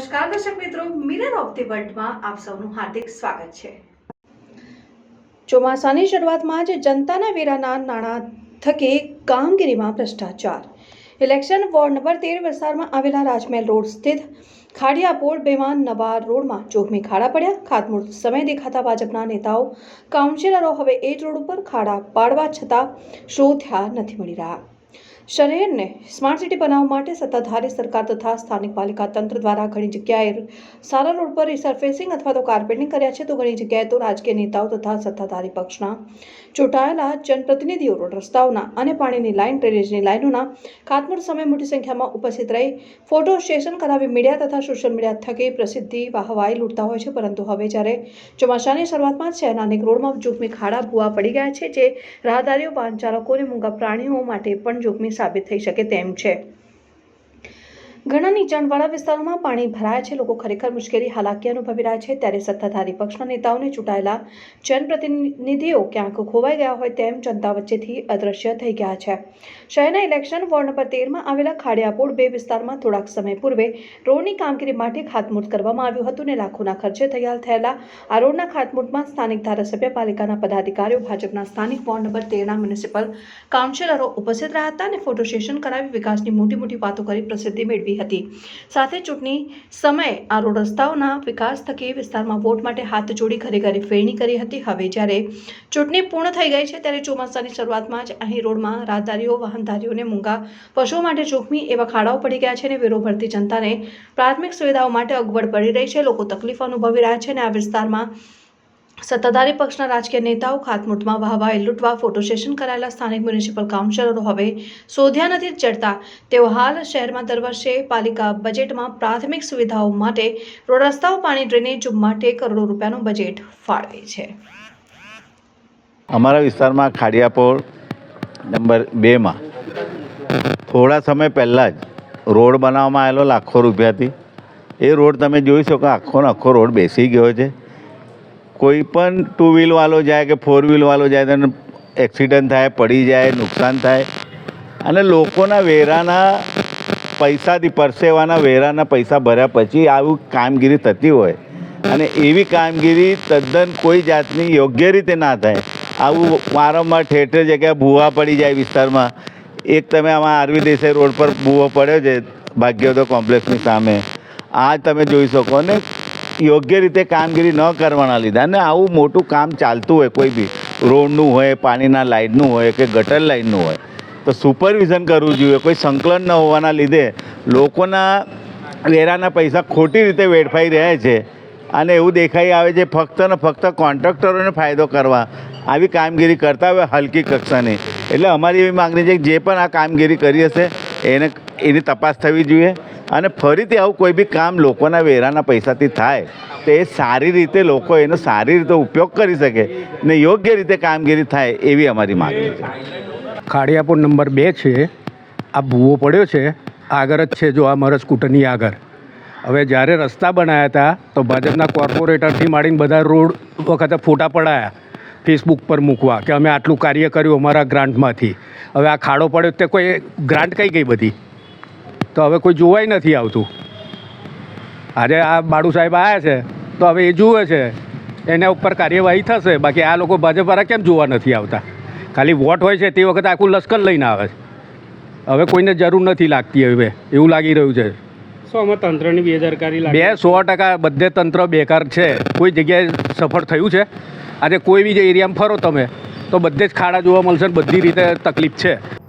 નમસ્કાર, દર્શક મિત્રો. મિરર ઓફ ધી વર્લ્ડમાં આપ સૌનું હાર્દિક સ્વાગત છે. ચોમાસાની શરૂઆતમાં જ જનતાના વેરાના નાણાં થકી કામગીરીમાં ભ્રષ્ટાચાર. ઇલેક્શન વોર્ડ નંબર તેર વિસ્તારમાં આવેલા રાજમહેલ રોડ સ્થિત ખાડિયાપોળ બેમાન નવા રોડમાં જોખમી ખાડા પડ્યા. ખાતમુહૂર્ત સમય દેખાતા ભાજપના નેતાઓ, કાઉન્સિલરો હવે એ જ રોડ ઉપર ખાડા પાડવા છતાં શોધ્યા નથી મળી રહ્યા. શહેરને સ્માર્ટ સિટી બનાવવા માટે સત્તાધારી સરકાર તથા સ્થાનિક પાલિકા તંત્ર દ્વારા ઘણી જગ્યાએ સારા રોડ પર રિસર્ફેસિંગ અથવા તો કાર્પેટિંગ કર્યા છે. તો ઘણી જગ્યાએ તો રાજકીય નેતાઓ તથા સત્તાધારી પક્ષના ચૂંટાયેલા જનપ્રતિનિધિઓ રોડ રસ્તાઓના અને પાણીની લાઇન ડ્રેનેજની લાઇનોના ખાતમુહૂર્ત સમય મોટી સંખ્યામાં ઉપસ્થિત રહી ફોટો સેશન કરાવી મીડિયા તથા સોશિયલ મીડિયા થકી પ્રસિદ્ધિ વાહવાઈ લૂંટતા હોય છે. પરંતુ હવે જ્યારે ચોમાસાની શરૂઆતમાં શહેરના અનેક રોડમાં જોખમી ખાડા ભૂવા પડી ગયા છે, જે રાહદારીઓ વાહન ચાલકો અને મૂંગા પ્રાણીઓ માટે પણ જોખમી સાબિત થઈ શકે તેમ છે. ઘણા નીચાણવાળા વિસ્તારોમાં પાણી ભરાય છે. લોકો ખરેખર મુશ્કેલી હાલાકી અનુભવી રહ્યા છે. ત્યારે સત્તાધારી પક્ષના નેતાઓને ચૂંટાયેલા જનપ્રતિનિધિઓ ક્યાંક ખોવાઈ ગયા હોય તેમ જનતા વચ્ચેથી અદૃશ્ય થઈ ગયા છે. શહેરના ઇલેક્શન વોર્ડ નંબર તેરમાં આવેલા ખાડિયાપોળ બે વિસ્તારમાં થોડાક સમય પૂર્વે રોડની કામગીરી માટે ખાતમુહૂર્ત કરવામાં આવ્યું હતું ને લાખોના ખર્ચે તૈયાર થયેલા આ રોડના ખાતમુહૂર્તમાં સ્થાનિક ધારાસભ્ય પાલિકાના પદાધિકારીઓ, ભાજપના સ્થાનિક વોર્ડ નંબર તેરના મ્યુનિસિપલ કાઉન્સિલરો ઉપસ્થિત રહ્યા હતા અને ફોટો સેશન કરાવી વિકાસની મોટી મોટી વાતો કરી પ્રસિદ્ધિ મેળવી હતી. સાથે ચૂંટણી સમયે આ રોડ રસ્તાઓના વિકાસ થકી વિસ્તારમાં વોટ માટે હાથ જોડી ઘરે ઘરે ફેરણી કરી હતી. હવે જ્યારે ચૂંટણી પૂર્ણ થઈ ગઈ છે, ત્યારે ચોમાસાની શરૂઆતમાં જ અહીં રોડમાં રાહદારીઓ, વાહનધારીઓને મૂંગા પશુઓ માટે જોખમી એવા ખાડાઓ પડી ગયા છે અને વેરો ભરતી જનતાને પ્રાથમિક સુવિધાઓ માટે અગવડ પડી રહી છે. લોકો તકલીફ અનુભવી રહ્યા છે અને આ વિસ્તારમાં સત્તાધારી પક્ષના રાજકીય નેતાઓ ખાતમુઠમાં વાહવા લૂંટવા ફોટો સેશન કરાયેલા સ્થાનિક મ્યુનિસિપલ કાઉન્સિલરો હવે શોધ્યા નથી ચડતા. તેઓ હાલ શહેરમાં દર વર્ષે પાલિકા બજેટમાં પ્રાથમિક સુવિધાઓ માટે રોડ રસ્તાઓ પાણી ડ્રેનેજ માટે કરોડો રૂપિયાનું બજેટ ફાળવે છે. અમારા વિસ્તારમાં ખાડિયાપોળ નંબર બેમાં થોડા સમય પહેલાં જ રોડ બનાવવામાં આવેલો લાખો રૂપિયાથી. એ રોડ તમે જોઈ શકો આખો આખો રોડ બેસી ગયો છે. કોઈ પણ ટુ વ્હીલવાળો જાય કે ફોર વ્હીલવાળો જાય, તેને એક્સિડન્ટ થાય, પડી જાય, નુકસાન થાય, અને લોકોના વેરાના પૈસાથી, પરસેવાના વેરાના પૈસા ભર્યા પછી આવું કામગીરી થતી હોય. અને એવી કામગીરી તદ્દન કોઈ જાતની યોગ્ય રીતે ના થાય. આવું વારંવાર ઠેર જગ્યાએ ભૂવા પડી જાય વિસ્તારમાં. એક તમે આમાં આરવી દેસાઈ રોડ પર ભૂવો પડ્યો છે, ભાગ્યોદય કોમ્પ્લેક્સની સામે. આ તમે જોઈ શકો. ને યોગ્ય રીતે કામગીરી ન કરવાના લીધે. અને આવું મોટું કામ ચાલતું હોય, કોઈ બી રોડનું હોય, પાણીના લાઇનનું હોય કે ગટર લાઇનનું હોય, તો સુપરવિઝન કરવું જોઈએ. કોઈ સંકલન ન હોવાના લીધે લોકોના વેરાના પૈસા ખોટી રીતે વેડફાઈ રહ્યા છે. અને એવું દેખાઈ આવે છે, ફક્ત ને ફક્ત કોન્ટ્રાક્ટરોને ફાયદો કરવા. આવી કામગીરી કરતા હોય હલકી કક્ષાની. એટલે અમારી એવી માગણી છે કે જે પણ આ કામગીરી કરી હશે, એને, એની તપાસ થવી જોઈએ. અને ફરીથી આવું કોઈ બી કામ લોકોના વેરાના પૈસાથી થાય, તો સારી રીતે લોકો એનો સારી રીતે ઉપયોગ કરી શકે ને યોગ્ય રીતે કામગીરી થાય એવી અમારી માગણી છે. ખાડિયાપુર નંબર બે છે. આ ભૂવો પડ્યો છે. આગળ જ છે જો આ મારા સ્કૂટરની આગળ હવે જ્યારે રસ્તા બનાવ્યા હતા, તો ભાજપના કોર્પોરેટરથી માંડીને બધા રોડ વખતે ફોટા પડાયા, ફેસબુક પર મૂકવા કે અમે આટલું કાર્ય કર્યું અમારા ગ્રાન્ટમાંથી. હવે આ ખાડો પડ્યો તે કોઈ ગ્રાન્ટ કઈ ગઈ બધી? તો હવે કોઈ જોવાય નથી આવતું. આજે આ બાળુ સાહેબ આવ્યા છે તો હવે એ જુએ છે. એના ઉપર કાર્યવાહી થશે. બાકી આ લોકો ભાજપવાળા કેમ જોવા નથી આવતા? ખાલી વોટ હોય છે તે વખતે આખું લશ્કર લઈને આવે છે. હવે કોઈને જરૂર નથી લાગતી હવે. એવું લાગી રહ્યું છે. સો તંત્રની બેદરકારી બે સો ટકા બધે તંત્ર બેકાર છે. કોઈ જગ્યાએ સફળ થયું છે? આજે કોઈ બી જે એરિયામાં ફરો તમે તો બધે જ ખાડા જોવા મળશે બધી રીતે તકલીફ છે.